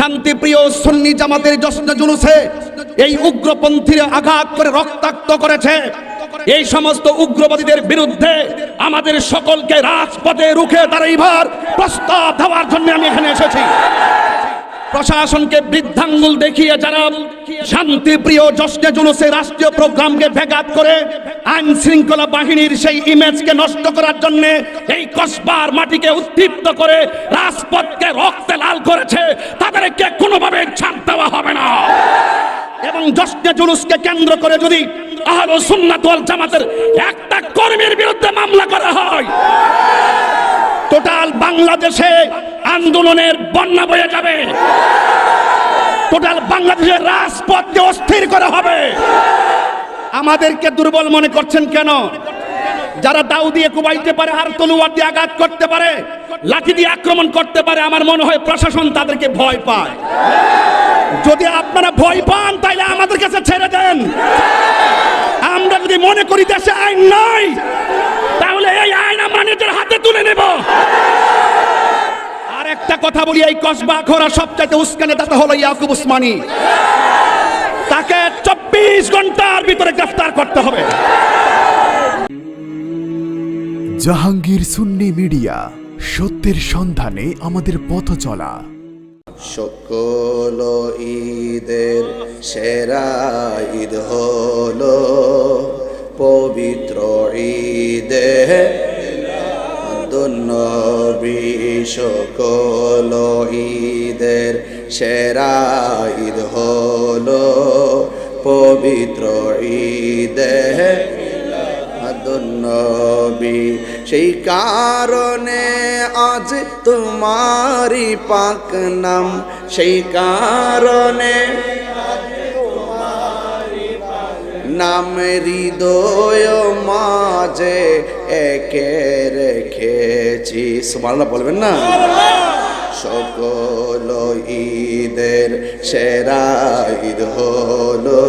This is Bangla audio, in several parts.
শান্তিপ্রিয় সন্নি জামাতের যশ্ন জুলুসে এই উগ্রপন্থীরা আঘাত করে, রক্তাক্ত করেছে। এই সমস্ত উগ্রবাদীদের বিরুদ্ধে আমাদের সকলকে রাজপথে রুখে দাঁড়াইবার প্রস্তাব দেওয়ার জন্য আমি এখানে এসেছি। প্রশাসনকে বৃদ্ধাঙ্গুল দেখিয়ে যারা শান্তিপ্রিয় জশ্নে জুলুসে রাষ্ট্রীয় প্রোগ্রামকে ব্যাঘাত করে আইন শৃঙ্খলা বাহিনীর সেই ইমেজকে নষ্ট করার জন্য এই কসবার মাটিকে উদ্দীপ্ত করে রাজপথকে রক্তে লাল করেছে, তাদেরকে কোনোভাবে ছাড় দেওয়া হবে না। এবং জশ্নে জুলুসকে কেন্দ্র করে যদি আহল সুন্নাত ওয়াল জামাতের একটা কর্মীর বিরুদ্ধে মামলা করা হয় টোটাল বাংলাদেশে আন্দোলনের বন্যা বয়ে যাবে। টোটাল বাংলাদেশের রাজপথকে অস্থির করা হবে। আমাদেরকে দুর্বল মনে করছেন কেন? যারা দাউ দিয়ে কুবাইতে পারে, আর তলুয়ার দিয়ে আঘাত করতে পারে, লাঠি দিয়ে আক্রমণ করতে পারে, আমার মনে হয় প্রশাসন তাদেরকে ভয় পায়। যদি আপনারা ভয় পান তাহলে আমাদের কাছে ছেড়ে দেন। আমরা যদি মনে করি দেশে আইন নাই তাহলে এই আইন আমরা নিজের হাতে তুলে নেব। আর একটা কথা বলি এই কসবা খোরা সবচাইতে উস্কানে দাতা হলো ইয়াকুব উসমানী। তাকে চব্বিশ ঘণ্টার ভিতরে গ্রেফতার করতে হবে। জাহাঙ্গীর সুন্নি মিডিয়া সত্যের সন্ধানে আমাদের পথ চলা। সকল ঈদের সেরা ঈদ হলো পবিত্র ঈদে। দুনবী সকল সেরা ঈদ হলো পবিত্র ঈদে নবী। সেই কারণে আজ তোমারি পাক নাম। সেই কারণে নাম হৃদয় মাঝে একে রেখেছি। সুবহানাল্লাহ বলবেন না? সকল ঈদের সেরা ঈদ হলো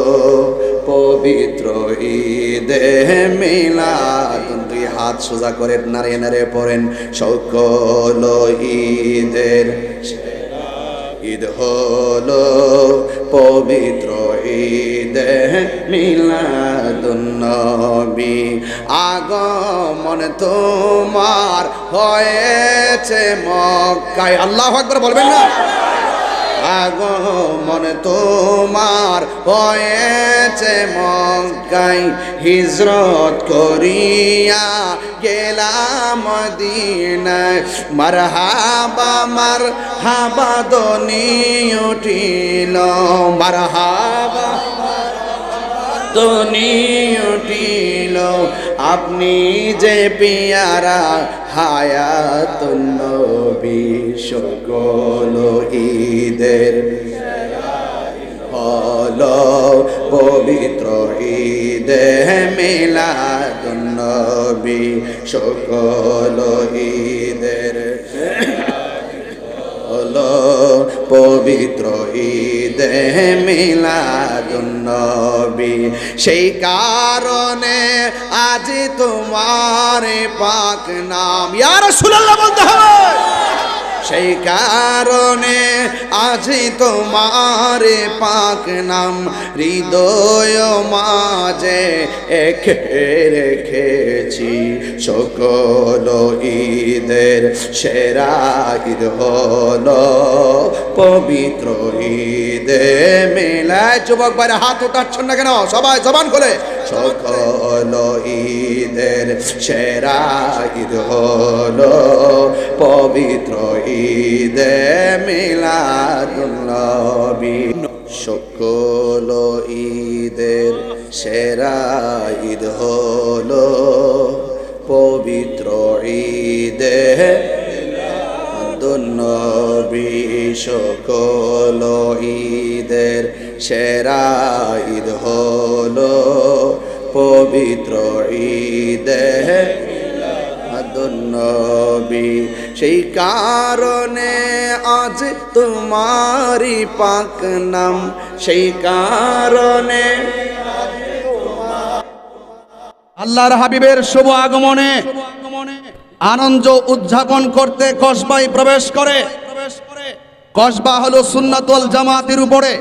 পবিত্র ঈদে মিলাদ। দুই হাত সোজা করে নারে নারে পড়েন। সকল ঈদের ঈদ হলো পবিত্র ঈদে মিলাদুন্নবী আগমন তোমার হয়েছে মক্কায়। আল্লাহ আকবার বলবেন না? আগমন তোমার হয়েছে মক্কায়। হিজরত করিয়া গেলাম মদিনায়। মারহাবা মার হাবা দনি উঠিল। মার হাবা দনি উঠিল। আপনি যে পিয়ারা, হায়াত নবী, সকল ঈদের হল পবিত্র ঈদে মিলাদ নবী, সকল ঈদের হলো পবিত্র ঈদে মিলাদুন্নবী সেই কারণে আজ তোমার পাক নাম। ইয়ার সুলাল্লাহ বলতে হবে। সেই কারণে আজ তোমার পাক নাম হৃদয় মাঝে একে রেখেছি। সকল ঈদের সেরা ঈদ হলো পবিত্র ঈদে মেলায় যুবক বাইরে হাত উঠাচ্ছেন না কেন? সবাই জবান খোলে। সকল ঈদের সেরা ঈদ হলো পবিত্র ঈদে মিলাদুন্নবী সকল ঈদের সেরা ঈদ হলো পবিত্র ঈদে নবী সকল ঈদের সেরা ঈদ হলো পবিত্র ঈদে নবী। সেই কারণে আজ তোমারি পাক নাম। সেই কারণে আল্লাহর হাবিবের শুভ আগমনে আনন্দ উদযাপন করতে কসবাই প্রবেশ করে। কসবা হলো সুন্নাতল জামাতের উপরে।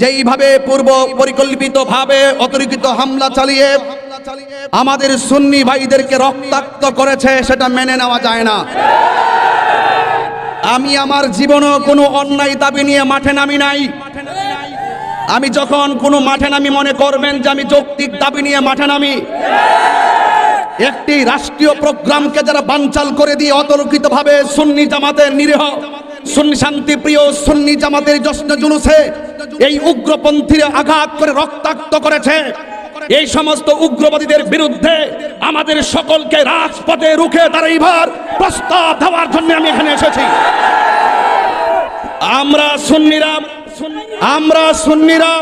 যেইভাবে পূর্ব পরিকল্পিত ভাবে অতর্কিত হামলা চালিয়ে আমাদের সুন্নি ভাইদেরকে রক্তাক্ত করেছে, সেটা মেনে নেওয়া যায় না। আমি আমার জীবনও কোনো অন্যায় দাবি নিয়ে মাঠে নামি নাই। আমি যখন কোনো মাঠে নামি মনে করবেন যে আমি যৌক্তিক দাবি নিয়ে মাঠে নামি। একটি রাষ্ট্রীয় প্রোগ্রামকে যারা বানচাল করে দিয়ে অতর্কিতভাবে সুন্নি জামাতের নিরীহ, সুন্নি শান্তিপ্রিয় সুন্নি জামাতের জশ্ন জুলুসে এই উগ্রপন্থীরা আঘাত করে, রক্তাক্ত করেছে। এই সমস্ত উগ্রবাদীদের বিরুদ্ধে আমাদের সকলকে রাজপথে রুখে দাঁড়াইবার প্রস্তাব দেওয়ার জন্য আমি এখানে এসেছি। আমরা সুন্নিরা আমরা সুন্নিরা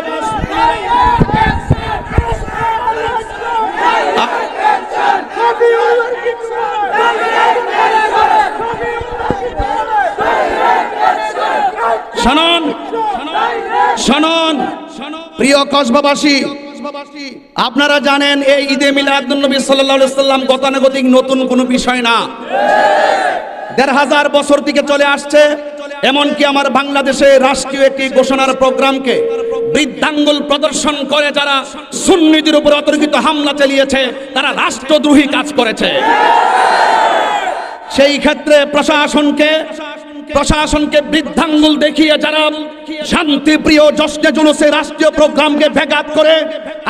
কসবাবাসী, আপনারা জানেন এই ঈদে আলাইহি সাল্লাম গতানুগতিক নতুন কোনো বিষয় না। দেড় হাজার বছর থেকে চলে আসছে, এমনকি আমার বাংলাদেশে রাষ্ট্রীয় একটি ঘোষণার প্রোগ্রামকে বৃদ্ধাঙ্গুল প্রদর্শন করে যারা সুন্নিদের উপর অতর্কিত হামলা চালিয়েছে, তারা রাষ্ট্রদ্রোহী কাজ করেছে। সেই ক্ষেত্রে প্রশাসনকে প্রশাসনকে বৃদ্ধাঙ্গুল দেখিয়ে যারা শান্তিপ্রিয় জশ্নে জুলুসে রাষ্ট্রীয় প্রোগ্রামকে ভেগাত করে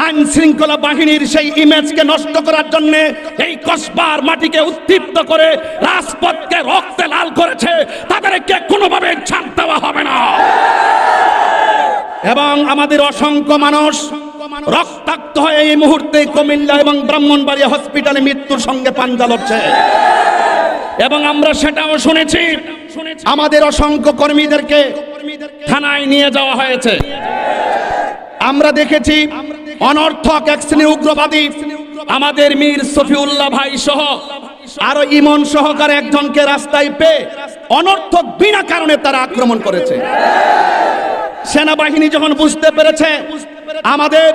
আইন শৃঙ্খলা বাহিনীর সেই ইমেজকে নষ্ট করার জন্য এই কসবার মাটিকে উত্তীপ্ত করে রাজপথকে রক্তে লাল করেছে, তাদেরকে কোনোভাবে ছাড় দেওয়া হবে না। এবং আমাদের অসংখ্য মানুষ রক্তাক্ত হয়ে এই মুহূর্তে কুমিল্লা এবং ব্রাহ্মণবাড়িয়া হসপিটালে মৃত্যুর সঙ্গে পাঞ্জা লড়ছে। এবং আমরা সেটাও শুনেছি আমাদের অসংখ্য কর্মীদেরকে থানায় নিয়ে যাওয়া হয়েছে। আমরা দেখেছি অনর্থক এক শ্রেণি উগ্রবাদী আমাদের মীর সফিউল্লাহ ভাই সহ আরও ইমন সহকারে একজনকে রাস্তায় পেয়ে অনর্থক বিনা কারণে তারা আক্রমণ করেছে। সেনাবাহিনী যখন বুঝতে পেরেছে আমাদের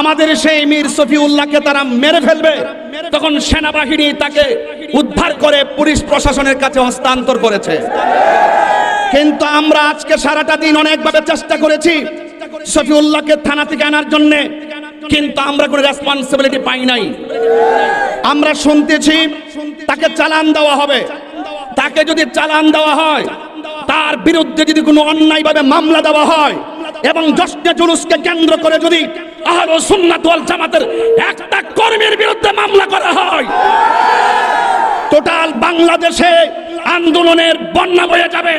আমাদের সেই মীর সফিউল্লাহকে তারা মেরে ফেলবে, তখন সেনাবাহিনী তাকে উদ্ধার করে পুলিশ প্রশাসনের কাছে হস্তান্তর করেছে। কিন্তু আমরা আজকে সারাটা দিন অনেকভাবে চেষ্টা করেছি সফিউল্লাহকে থানা থেকে আনার জন্য, কিন্তু আমরা কোনো রেসপন্সিবিলিটি পাই নাই। আমরা শুনতেছি তাকে চালান দেওয়া হবে। তাকে যদি চালান দেওয়া হয়, তার বিরুদ্ধে যদি কোনো অন্যায়ভাবে মামলা দেওয়া হয় এবং জশ্নে জুলুসকে কেন্দ্র করে যদি আহলো সুন্নাত ওয়াল জামাতের একটা কর্মীর বিরুদ্ধে মামলা করা হয় টোটাল বাংলাদেশে আন্দোলনের বন্যা বয়ে যাবে।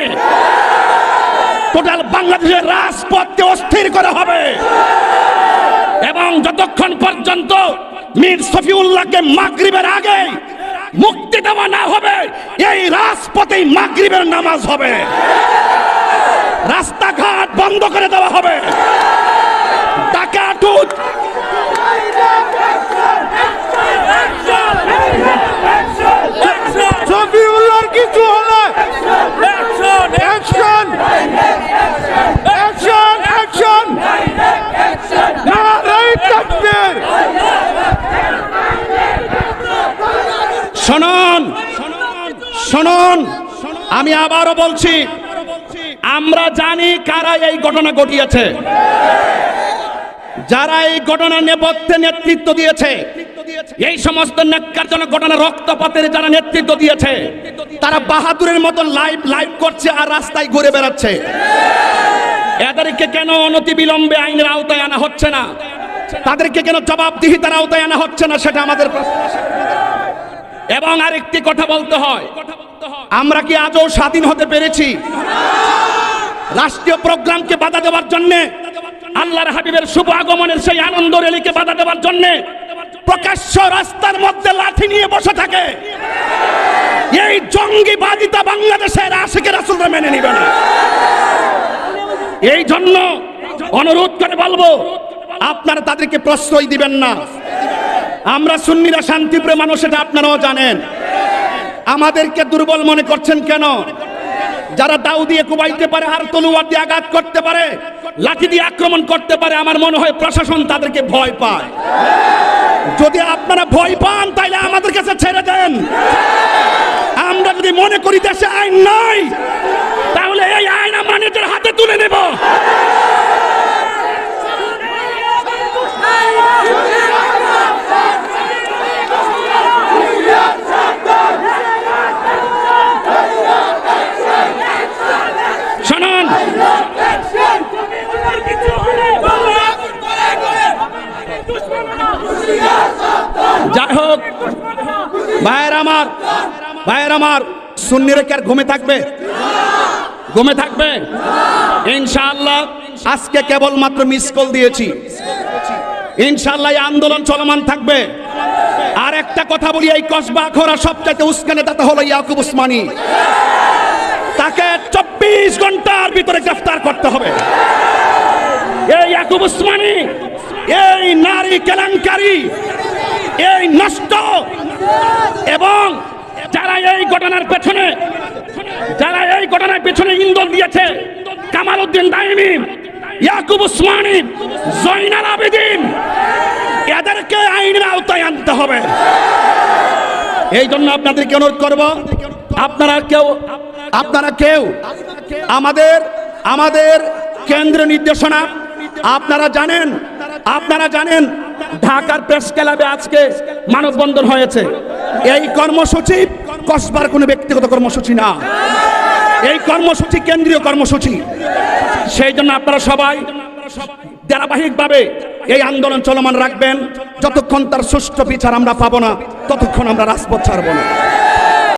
টোটাল বাংলাদেশের রাজপথকে অস্থির করা হবে। এবং যতক্ষণ পর্যন্ত মীর সফিউল্লাহকে মাগরিবের আগে মুক্তি দেওয়া না হবে, এই রাজপথেই মাগরিবের নামাজ হবে। রাস্তাঘাট বন্ধ করে দেওয়া হবে। ডাকাতুত শফিউল্লাহর শুনুন, আমি আবারও বলছি, আমরা জানি কারা এই ঘটনা ঘটিয়েছে। যারা এই ঘটনার নেপথ্যে নেতৃত্ব দিয়েছে, এই সমস্ত ন্যাক্কারজনক ঘটনা রক্তপাতের যারা নেতৃত্ব দিয়েছে, তারা বাহাদুরের মতো লাইভ লাইভ করছে আর রাস্তায় ঘুরে বেড়াচ্ছে। এদেরকে কেন অনতি বিলম্বে আইনের আওতায় আনা হচ্ছে না? তাদেরকে কেন জবাবদিহিতার আওতায় আনা হচ্ছে না? সেটা আমাদের প্রশ্ন। এবং আরেকটি কথা বলতে হয়। আমরা কি আজও স্বাধীন হতে পেরেছি? রাষ্ট্রীয় প্রোগ্রামকে বাধা দেওয়ার জন্য আল্লাহর হাবিবের শুভ আগমনের সেই আনন্দ রেলিকে বাধা দেওয়ার জন্য প্রকাশ্য রাস্তার মধ্যে লাঠি নিয়ে বসে থাকে। এই জঙ্গি জঙ্গিবাদিতা বাংলাদেশের আশিকের রাসূলরা মেনে নিবে না। এই জন্য অনুরোধ করে বলব আপনারা তাদেরকে প্রশ্রয় দিবেন না। আমরা সুন্নিরা শান্তিপ্রিয় মানুষ, এটা আপনারাও জানেন। আমাদেরকে দুর্বল মনে করছেন কেন? যারা দাউ দিয়ে কুবাইতে পারে, আর তলুয়ার দিয়ে আঘাত করতে পারে, লাঠি দিয়ে আক্রমণ করতে পারে, আমার মনে হয় প্রশাসন তাদেরকে ভয় পায়। যদি আপনারা ভয় পান, তাইলে আমাদের কাছে ছেড়ে দেন। আমরা যদি মনে করি দেশে আইন নাই, তাহলে এই আইন আমরা নিজের হাতে তুলে নেব। আমার সুন্নিরে কি আর ঘুমে থাকবে? ঘুমে থাকবে? ইনশাআল্লাহ, আজকে কেবলমাত্র মিস কল দিয়েছি। ইনশাআল্লাহ আন্দোলন চলমান থাকবে। আর একটা কথা বলি, এই কসবা খোরা সবচাইতে উস্কানে দাতা হলো ইয়াকুব উসমানী। তাকে চব্বিশ ঘণ্টার ভিতরে গ্রেফতার করতে হবে। এই ইয়াকুব উসমানী, এই নারী কেলেঙ্কারি, এই নষ্ট এবং যারা এই ঘটনার পেছনে, যারা এই ঘটনার পেছনে ইন্ধন দিয়েছে কামাল উদ্দিন দাইমি ইয়াকুব উসমানী জৈনাল আবেদিন, এদেরকে আইনের আওতায় আনতে হবে। এই জন্য আপনাদেরকে অনুরোধ করব, আপনারা কেউ আপনারা কেউ, আমাদের আমাদের কেন্দ্রীয় নির্দেশনা, আপনারা জানেন আপনারা জানেন, ঢাকার প্রেস ক্লাবে আজকে মানববন্ধন হয়েছে। এই কর্মসূচি কসবার কোনো ব্যক্তিগত কর্মসূচি না। এই কর্মসূচি কেন্দ্রীয় কর্মসূচি। সেই জন্য আপনারা সবাই ধারাবাহিকভাবে এই আন্দোলন চলমান রাখবেন। যতক্ষণ তার সুষ্ঠু বিচার আমরা পাবো না, ততক্ষণ আমরা রাজপথ ছাড়বো না।